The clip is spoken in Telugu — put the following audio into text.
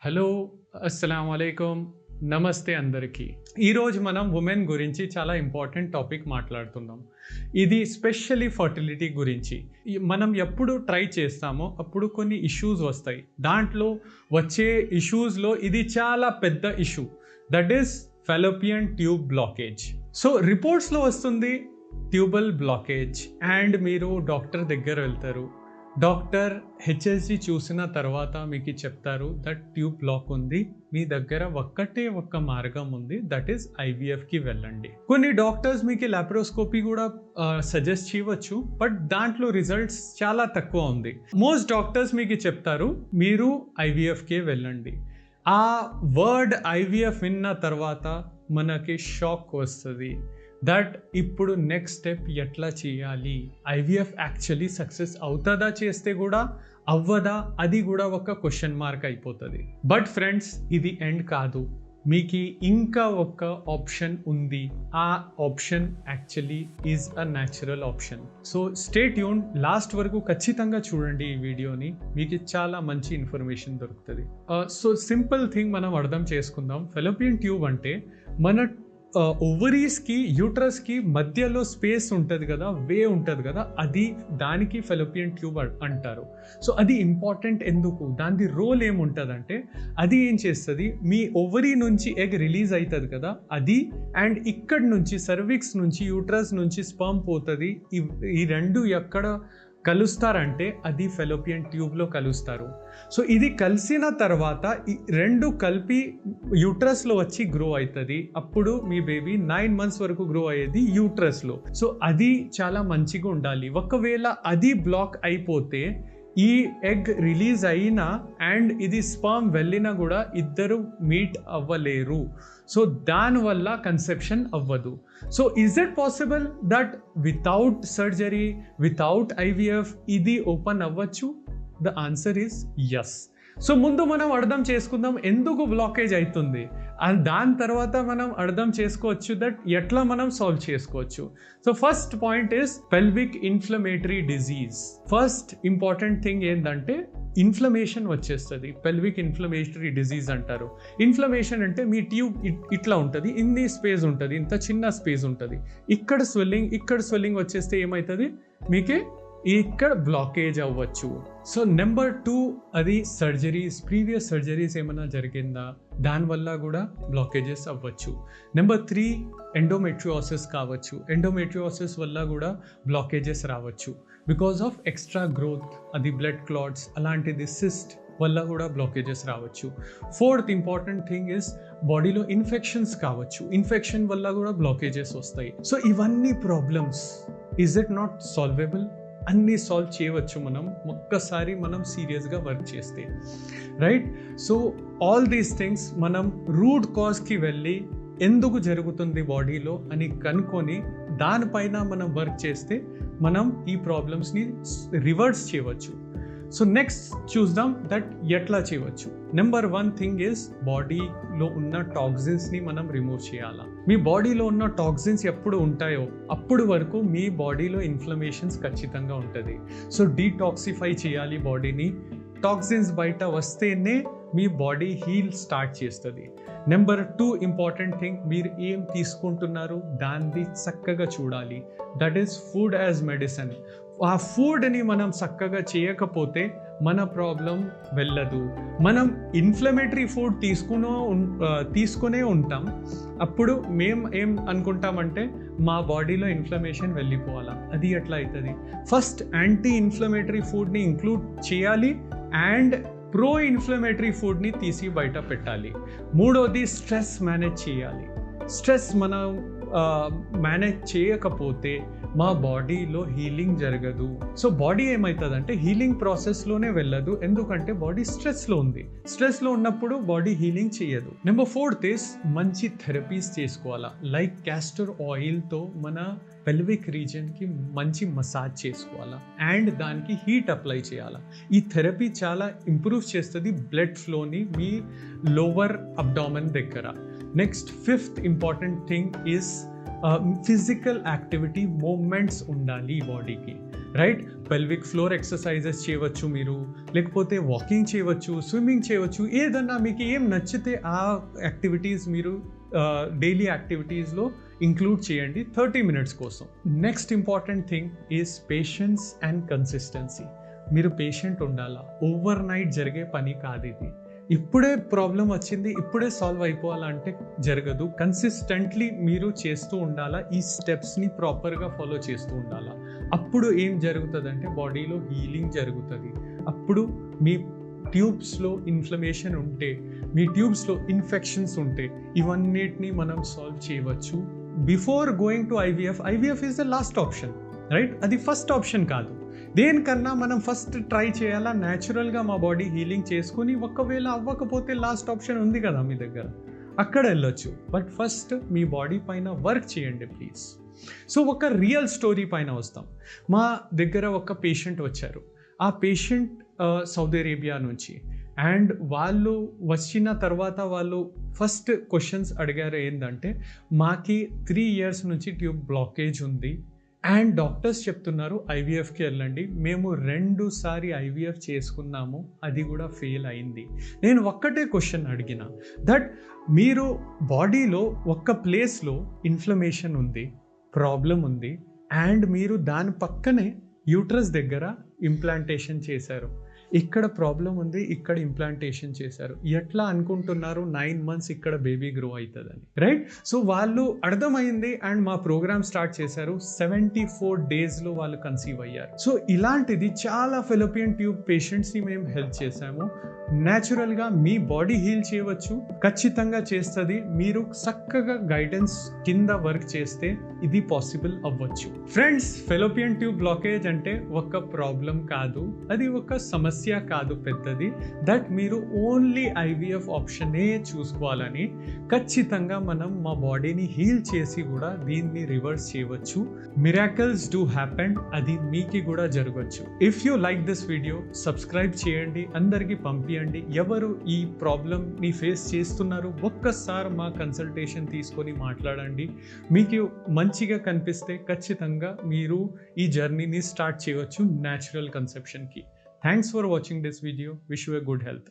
హలో అస్సలం అయికం నమస్తే అందరికీ. ఈరోజు మనం ఉమెన్ గురించి చాలా ఇంపార్టెంట్ టాపిక్ మాట్లాడుతున్నాం. ఇది స్పెషల్లీ ఫర్టిలిటీ గురించి. మనం ఎప్పుడు ట్రై చేస్తామో అప్పుడు కొన్ని ఇష్యూస్ వస్తాయి. దాంట్లో వచ్చే ఇష్యూస్లో ఇది చాలా పెద్ద issue. That is fallopian tube blockage. So రిపోర్ట్స్లో వస్తుంది ట్యూబల్ బ్లాకేజ్. అండ్ మీరు డాక్టర్ దగ్గర వెళ్తారు. డాక్టర్ హెచ్ఎస్జి చూసిన తర్వాత మీకు చెప్తారు దట్ ట్యూబ్ బ్లాక్ ఉంది మీ దగ్గర ఒక్కటే ఒక్క మార్గం ఉంది దట్ ఈస్ ఐవీఎఫ్కి వెళ్ళండి. కొన్ని డాక్టర్స్ మీకు లాప్రోస్కోపీ కూడా సజెస్ట్ చేయవచ్చు బట్ దాంట్లో రిజల్ట్స్ చాలా తక్కువ ఉంది. మోస్ట్ డాక్టర్స్ మీకు చెప్తారు మీరు ఐవీఎఫ్కే వెళ్ళండి. ఆ వర్డ్ ఐవీఎఫ్ విన్న తర్వాత మనకి షాక్ వస్తుంది. దట్ ఇప్పుడు నెక్స్ట్ స్టెప్ ఎట్లా చేయాలి? ఐవీఎఫ్ యాక్చువల్లీ సక్సెస్ అవుతుందా చేస్తే కూడా అవ్వదా? అది కూడా ఒక క్వశ్చన్ మార్క్ అయిపోతుంది. బట్ ఫ్రెండ్స్ ఇది ఎండ్ కాదు. మీకు ఇంకా ఒక ఆప్షన్ ఉంది. ఆ option actually is a natural option so stay Yoon last వరకు ఖచ్చితంగా చూడండి ఈ వీడియోని. మీకు చాలా మంచి ఇన్ఫర్మేషన్ దొరుకుతుంది. సో సింపుల్ థింగ్ మనం అర్థం చేసుకుందాం. ఫెలోపియన్ ట్యూబ్ అంటే మన ఓవరీస్కి యూట్రస్కి మధ్యలో స్పేస్ ఉంటుంది కదా వే ఉంటుంది కదా అది దానికి ఫెలోపియన్ ట్యూబ్ అంటారు. సో అది ఇంపార్టెంట్ ఎందుకు? దాని రోల్ ఏముంటుందంటే అది ఏం చేస్తుంది? మీ ఓవరీ నుంచి ఎగ్ రిలీజ్ అవుతుంది కదా అది అండ్ ఇక్కడ నుంచి సర్విక్స్ నుంచి యూట్రస్ నుంచి స్పర్మ్ పోతుంది. ఈ- ఈ రెండు ఎక్కడ కలుస్తారంటే అది ఫెలోపియన్ ట్యూబ్లో కలుస్తారు. సో ఇది కలిసిన తర్వాత ఈ రెండు కలిపి యూట్రస్లో వచ్చి గ్రో అవుతుంది. అప్పుడు మీ బేబీ నైన్ మంత్స్ వరకు గ్రో అయ్యేది యూట్రస్లో. సో అది చాలా మంచిగా ఉండాలి. ఒకవేళ అది బ్లాక్ అయిపోతే ఈ ఎగ్ రిలీజ్ అయినా అండ్ ఇది స్పర్మ్ వెళ్ళినా కూడా ఇద్దరు మీట్ అవ్వలేరు. సో దానివల్ల కన్సెప్షన్ అవ్వదు. So is it possible that without surgery without IVF ఇది ఓపెన్ అవ్వచ్చు? The answer is yes so ముందు మనం అర్థం చేసుకుందాం ఎందుకు బ్లాకేజ్ అవుతుంది అండ్ దాని తర్వాత మనం అర్థం చేసుకోవచ్చు దట్ ఎట్లా మనం సాల్వ్ చేసుకోవచ్చు. So first point is pelvic inflammatory disease first important thing ఏంటంటే ఇన్ఫ్లమేషన్ వచ్చేస్తుంది. పెల్విక్ ఇన్ఫ్లమేటరీ డిజీజ్ అంటారు. ఇన్ఫ్లమేషన్ అంటే మీ ట్యూబ్ ఇట్లా ఉంటుంది. ఇన్ని స్పేస్ ఉంటుంది. ఇంత చిన్న స్పేస్ ఉంటుంది. ఇక్కడ స్వెల్లింగ్ ఇక్కడ స్వెల్లింగ్ వచ్చేస్తే ఏమవుతుంది మీకే ఇక్కడ బ్లాకేజ్ అవ్వచ్చు. సో నెంబర్ టూ అది సర్జరీస్ ప్రీవియస్ సర్జరీస్ ఏమైనా జరిగిందా? దానివల్ల కూడా బ్లాకేజెస్ అవ్వచ్చు. నెంబర్ త్రీ ఎండోమెట్రియోసిస్ కావచ్చు. ఎండోమెట్రియోసిస్ వల్ల కూడా బ్లాకేజెస్ రావచ్చు. బికాస్ ఆఫ్ ఎక్స్ట్రా గ్రోత్ అది బ్లడ్ క్లాట్స్ అలాంటిది సిస్ట్ వల్ల కూడా బ్లాకేజెస్ రావచ్చు. ఫోర్త్ ఇంపార్టెంట్ థింగ్ ఇస్ బాడీలో ఇన్ఫెక్షన్స్ కావచ్చు. ఇన్ఫెక్షన్ వల్ల కూడా బ్లాకేజెస్ వస్తాయి. సో ఇవన్నీ problems is it not solvable అన్నీ సాల్వ్ చేయవచ్చు మనం ఒక్కసారి మనం సీరియస్గా వర్క్ చేస్తే. Right so all these things మనం రూట్ కాజ్కి వెళ్ళి ఎందుకు జరుగుతుంది బాడీలో అని కనుక్కొని దానిపైన మనం వర్క్ చేస్తే మనం ఈ ప్రాబ్లమ్స్ని రివర్స్ చేయవచ్చు. సో నెక్స్ట్ చూద్దాం దట్ ఎట్లా చేయవచ్చు. నెంబర్ వన్ థింగ్ ఇస్ బాడీలో ఉన్న టాక్సిన్స్ని మనం రిమూవ్ చేయాలా. మీ బాడీలో ఉన్న టాక్సిన్స్ ఎప్పుడు ఉంటాయో అప్పుడు వరకు మీ బాడీలో ఇన్ఫ్లమేషన్స్ ఖచ్చితంగా ఉంటుంది. సో డీటాక్సిఫై చేయాలి బాడీని టాక్సిన్స్ బయట వస్తేనే మీ బాడీ హీల్ స్టార్ట్ చేస్తుంది. నెంబర్ టూ ఇంపార్టెంట్ థింగ్ మీరు ఏం తీసుకుంటున్నారు దాన్ని చక్కగా చూడాలి. That is food as medicine ఆ ఫుడ్ని మనం చక్కగా చేయకపోతే మన ప్రాబ్లం వెళ్ళదు. మనం ఇన్ఫ్లమేటరీ ఫుడ్ తీసుకునో తీసుకునే ఉంటాం. అప్పుడు మేము ఏం అనుకుంటామంటే మా బాడీలో ఇన్ఫ్లమేషన్ వెళ్ళిపోవాలా. అది ఎట్లా అవుతుంది ఫస్ట్ యాంటీ ఇన్ఫ్లమేటరీ ఫుడ్ని ఇంక్లూడ్ చేయాలి అండ్ ప్రో ఇన్ఫ్లమేటరీ ఫుడ్ని తీసి బయట పెట్టాలి. మూడోది స్ట్రెస్ మేనేజ్ చేయాలి. స్ట్రెస్ మనం మేనేజ్ చేయకపోతే మా బాడీలో హీలింగ్ జరగదు. సో బాడీ ఏమవుతుందంటే హీలింగ్ ప్రాసెస్లోనే వెళ్ళదు. ఎందుకంటే బాడీ స్ట్రెస్లో ఉంది. స్ట్రెస్లో ఉన్నప్పుడు బాడీ హీలింగ్ చేయదు. నెంబర్ ఫోర్త్ ఇస్ మంచి థెరపీస్ చేసుకోవాలా. లైక్ క్యాస్టర్ ఆయిల్తో మన పెల్విక్ రీజన్కి మంచి మసాజ్ చేసుకోవాలా. అండ్ దానికి హీట్ అప్లై చేయాలా. ఈ థెరపీ చాలా ఇంప్రూవ్ చేస్తుంది బ్లడ్ ఫ్లోని మీ లోవర్ అబ్డామన్ దగ్గర. Next fifth important thing is physical activity movements ఉండాలి బాడీకి రైట్ పెల్విక్ ఫ్లోర్ ఎక్సర్సైజెస్ చేయవచ్చు మీరు లేకపోతే వాకింగ్ చేయవచ్చు స్విమ్మింగ్ చేయవచ్చు ఏదన్నా మీకు ఏం నచ్చితే ఆ యాక్టివిటీస్ మీరు డైలీ యాక్టివిటీస్లో ఇంక్లూడ్ చేయండి థర్టీ మినిట్స్ కోసం. Next important thing is patience and consistency మీరు పేషెంట్ ఉండాలా? ఓవర్ నైట్ జరిగే పని కాదు ఇది. ఇప్పుడే ప్రాబ్లం వచ్చింది ఇప్పుడే సాల్వ్ అయిపోవాలంటే జరగదు. కన్సిస్టెంట్లీ మీరు చేస్తూ ఉండాలా? ఈ స్టెప్స్ని ప్రాపర్గా ఫాలో చేస్తూ ఉండాలా? అప్పుడు ఏం జరుగుతుందంటే బాడీలో హీలింగ్ జరుగుతుంది. అప్పుడు మీ ట్యూబ్స్లో ఇన్ఫ్లమేషన్ ఉంటే మీ ట్యూబ్స్లో ఇన్ఫెక్షన్స్ ఉంటే ఇవన్నిటిని మనం సాల్వ్ చేయవచ్చు. Before going to IVF IVF is the last option right అది ఫస్ట్ ఆప్షన్ కాదు. దేనికన్నా మనం ఫస్ట్ ట్రై చేయాలా? న్యాచురల్గా మా బాడీ హీలింగ్ చేసుకుని ఒకవేళ అవ్వకపోతే లాస్ట్ ఆప్షన్ ఉంది కదా మీ దగ్గర. అక్కడ వెళ్ళొచ్చు. బట్ ఫస్ట్ మీ బాడీ పైన వర్క్ చేయండి ప్లీజ్. సో ఒక రియల్ స్టోరీ పైన వస్తాం. మా దగ్గర ఒక పేషెంట్ వచ్చారు. ఆ పేషెంట్ సౌదీ అరేబియా నుంచి. అండ్ వాళ్ళు వచ్చిన తర్వాత వాళ్ళు ఫస్ట్ క్వశ్చన్స్ అడిగారు ఏంటంటే మాకి త్రీ ఇయర్స్ నుంచి ట్యూబ్ బ్లాకేజ్ ఉంది. అండ్ డాక్టర్స్ చెప్తున్నారు ఐవీఎఫ్కి వెళ్ళండి. మేము రెండుసారి ఐవీఎఫ్ చేసుకున్నాము అది కూడా ఫెయిల్ అయింది. నేను ఒక్కటే క్వశ్చన్ అడిగిన దట్ మీరు బాడీలో ఒక్క ప్లేస్లో ఇన్ఫ్లమేషన్ ఉంది ప్రాబ్లం ఉంది అండ్ మీరు దాని పక్కనే యూట్రస్ దగ్గర ఇంప్లాంటేషన్ చేశారు. ఇక్కడ ప్రాబ్లం ఉంది ఇక్కడ ఇంప్లాంటేషన్ చేశారు. ఎట్లా అనుకుంటున్నారు? నైన్ మంత్స్ ఇక్కడ బేబీ గ్రో అవుతుందని రైట్ సో వాళ్ళు అర్థమైంది అండ్ మా ప్రోగ్రామ్ స్టార్ట్ చేశారు. సెవెంటీ ఫోర్ డేస్లో వాళ్ళు కన్సీవ్ అయ్యారు. సో ఇలాంటిది చాలా ఫిలిపియన్ ట్యూబ్ పేషెంట్స్ని మేము హెల్ప్ చేశాము. న్యాచురల్గా మీ బాడీ హీల్ చేయవచ్చు. ఖచ్చితంగా చేస్తుంది. మీరు చక్కగా గైడెన్స్ కింద వర్క్ చేస్తే ఇది పాసిబుల్ అవ్వచ్చు. ఫ్రెండ్స్ ఫెలోపియన్ ట్యూబ్ బ్లాకేజ్ అంటే ఒక ప్రాబ్లం కాదు. అది ఒక సమస్య. సమస్య కాదు పెద్దది. దట్ మీరు ఓన్లీ ఐవీఎఫ్ ఆప్షనే చూసుకోవాలని ఖచ్చితంగా మనం మా బాడీని హీల్ చేసి కూడా దీన్ని రివర్స్ చేయవచ్చు. మిరాకల్స్ డూ హ్యాపెన్ అది మీకు కూడా జరగచ్చు if you like this video subscribe చేయండి. అందరికీ పంపించండి ఎవరు ఈ ప్రాబ్లమ్ని ఫేస్ చేస్తున్నారు ఒక్కసారి మా కన్సల్టేషన్ తీసుకొని మాట్లాడండి. మీకు మంచిగా కనిపిస్తే ఖచ్చితంగా మీరు ఈ జర్నీని స్టార్ట్ చేయవచ్చు. న్యాచురల్ కన్సెప్షన్కి Thanks for watching this video. Wish you a good health.